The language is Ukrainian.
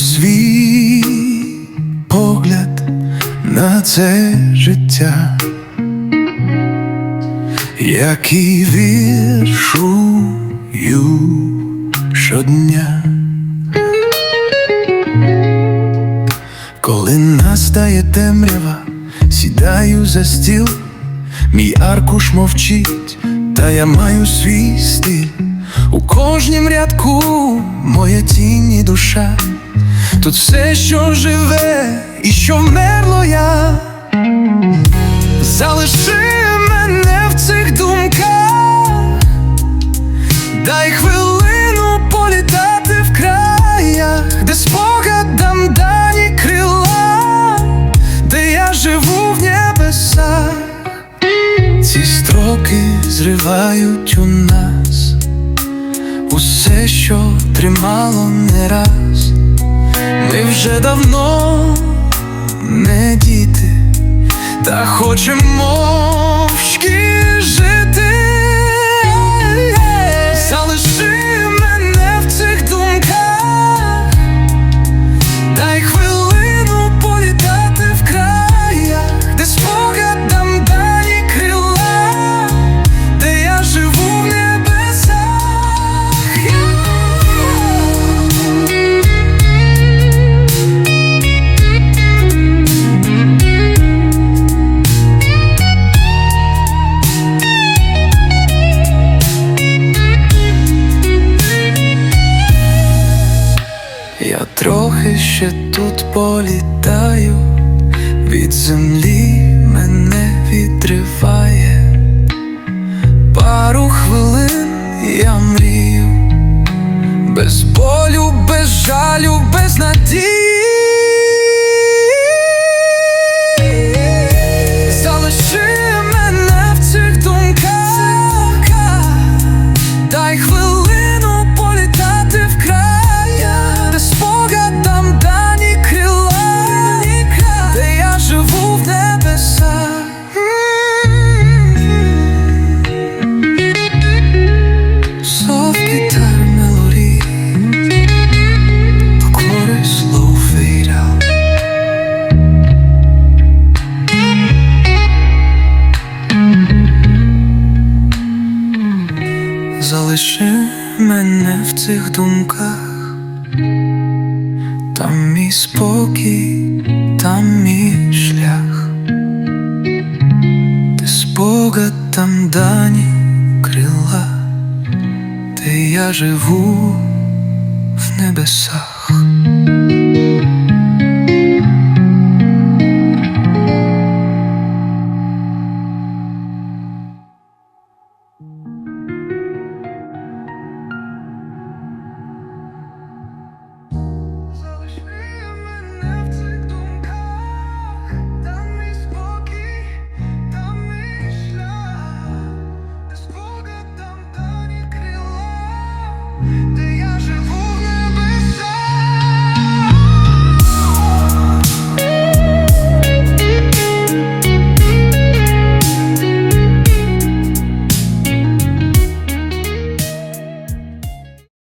свій погляд на це життя, який віршую щодня. Коли настає темрява, сідаю за стіл, мій аркуш мовчить, та я маю свій стиль. У кожнім рядку моя тінь і душа, тут все, що живе і що вмерло я, залиши мене в цих думках, дай хвилину політати в краях, де спогадам дані крила, де я живу в небесах. Ці строки зривають у нас усе, що тримало не раз. Ми вже давно не діти, та хочемо Я трохи ще тут політаю, від землі мене відриває. Пару хвилин я мрію, без болю, без жалю, без надії. Залиши мене в цих думках, там мій спокій, там мій шлях, ти спогад, там дані крила, де я живу в небесах.